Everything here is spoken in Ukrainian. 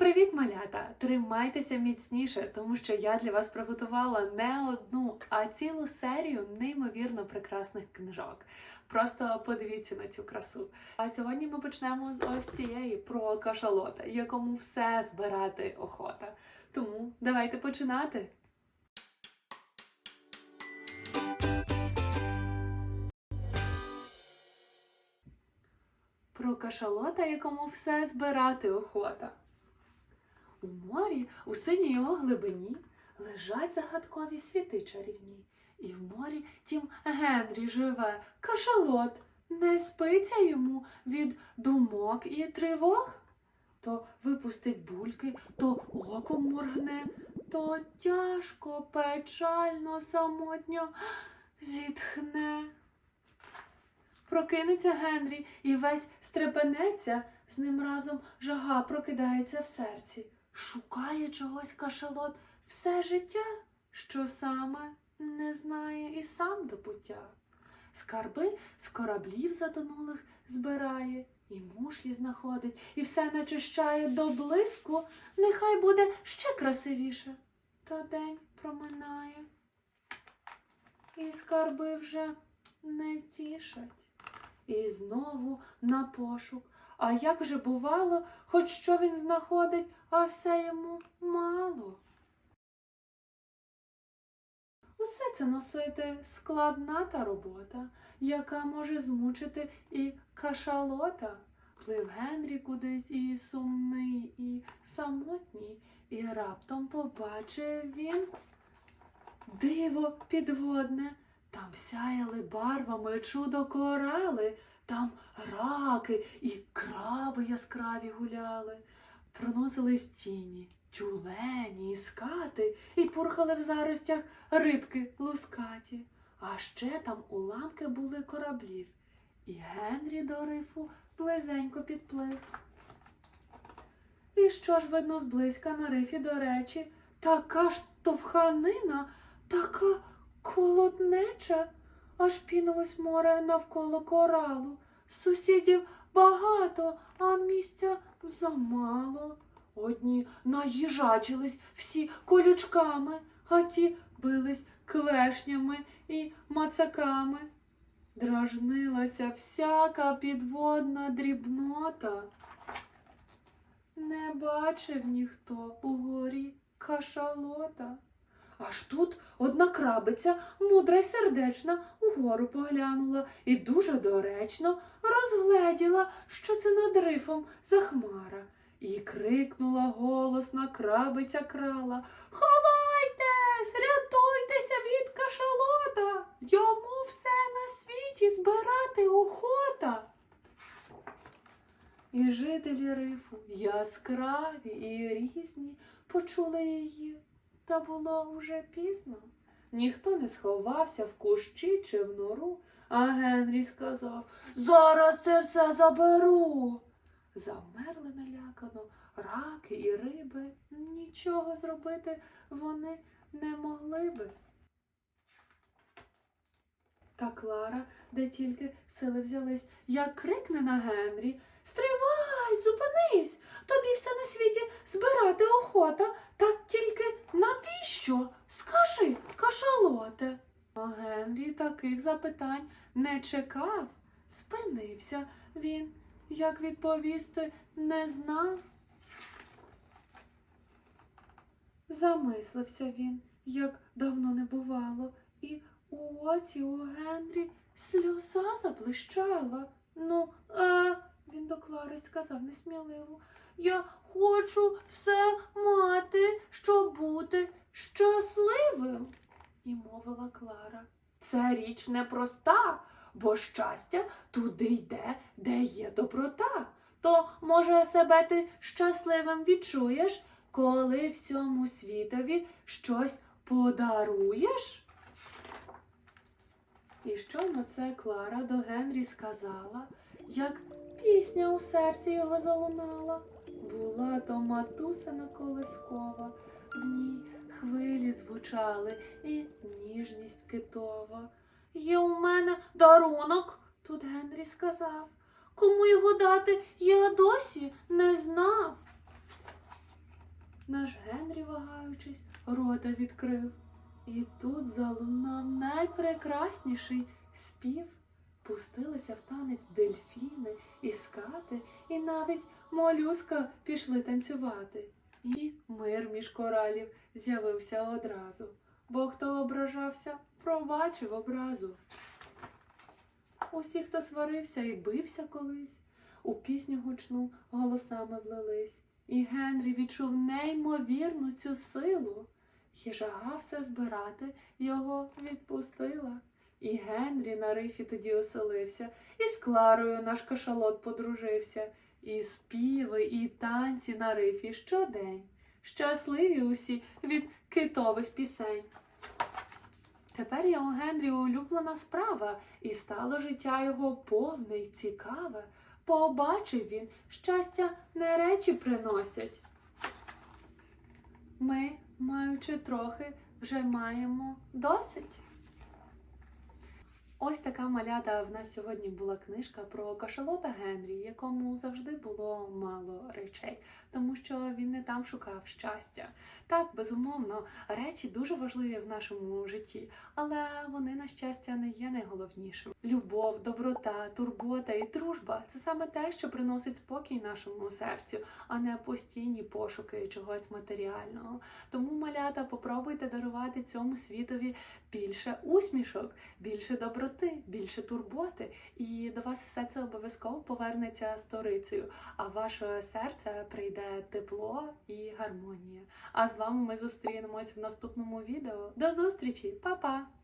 Привіт, малята! Тримайтеся міцніше, тому що я для вас приготувала не одну, а цілу серію неймовірно прекрасних книжок. Просто подивіться на цю красу. А сьогодні ми почнемо з ось цієї про кашалота, якому все збирати охота. Тому давайте починати. Про кашалота, якому все збирати охота. У морі, у синій його глибині, лежать загадкові світи чарівні. І в морі тім Генрі живе, кашалот, не спиться йому від думок і тривог. То випустить бульки, то оком моргне, то тяжко, печально, самотньо зітхне. Прокинеться Генрі і весь стрепенеться, з ним разом жага прокидається в серці. Шукає чогось кашалот все життя, що саме не знає і сам до пуття. Скарби з кораблів затонулих збирає, і мушлі знаходить, і все начищає до блиску, нехай буде ще красивіше. Та день проминає, і скарби вже не тішать. І знову на пошук. А як же бувало, хоч що він знаходить, а все йому мало. Усе це носити складна та робота, яка може змучити і кашалота. Плив Генрі кудись і сумний, і самотній, і раптом побачив він диво підводне. Там сяяли барвами чудо корали, там раки і краби яскраві гуляли, проносились тіні, тюлені і скати, і пурхали в заростях рибки лускаті. А ще там уламки були кораблів, і Генрі до рифу близенько підплив. І що ж видно зблизька на рифі, до речі, така ж товханина, така колотнеча, аж пінилось море навколо коралу. Сусідів багато, а місця замало. Одні наїжачились всі колючками, а ті бились клешнями і мацаками. Дражнилася всяка підводна дрібнота. Не бачив ніхто угорі кашалота. Аж тут одна крабиця, мудра й сердечна, угору поглянула і дуже доречно розгледіла, що це над рифом за хмара, і крикнула голосна крабиця крала Ховайтесь, рятуйтеся від кашалота, йому все на світі збирати охота. І жителі рифу, яскраві і різні, почули її. Та було уже пізно. Ніхто не сховався в кущі чи в нору, а Генрі сказав Зараз це все заберу. Замерли налякано раки і риби. Нічого зробити вони не могли би. Та Клара, де тільки сили взялись, як крикне на Генрі Стривай, зупинись! Тобі все на світі збирати охота, та тільки навіщо? Скажи, кашалоте. А Генрі таких запитань не чекав. Спинився він, як відповісти, не знав. Замислився він, як давно не бувало, і у оці у Генрі сльоза заблищала. Ну, е, він до Клари сказав несміливо. Я хочу все мати, щоб бути щасливим. І мовила Клара. Це річ непроста, бо щастя туди йде, де є доброта. То, може, себе ти щасливим відчуєш, коли всьому світові щось подаруєш? І щойно це Клара до Генрі сказала, як пісня у серці його залунала. Була то матусина колискова, в ній хвилі звучали і ніжність китова. Є у мене дарунок, тут Генрі сказав. Кому його дати, я досі не знав. наш Генрі, вагаючись, рота відкрив. І тут залунав найпрекрасніший спів. Пустилися в танець дельфіни і скати, і навіть молюска пішли танцювати. І мир між коралів з'явився одразу, бо хто ображався, пробачив образу. Усі, хто сварився і бився колись, у пісню гучну голосами влились, і Генрі відчув неймовірну цю силу. Хижага все збирати його відпустила. І Генрі на рифі тоді оселився, і з Кларою наш кашалот подружився, і співи, і танці на рифі щодень. Щасливі усі від китових пісень. Тепер я у Генрі улюблена справа, і стало життя його повне й цікаве. Побачив він, щастя не речі приносять. Ми, маючи трохи, вже маємо досить. Ось така малята в нас сьогодні була книжка про кашалота Генрі, якому завжди було мало речей, тому що він не там шукав щастя. Так, безумовно, речі дуже важливі в нашому житті, але вони, на щастя, не є найголовнішим. Любов, доброта, турбота і дружба це саме те, що приносить спокій нашому серцю, а не постійні пошуки чогось матеріального. Тому, малята, попробуйте дарувати цьому світові більше усмішок, більше доброти, більше турботи, і до вас все це обов'язково повернеться сторицею, а в ваше серце прийде тепло і гармонія. А з вами ми зустрінемось в наступному відео. До зустрічі, Па-па!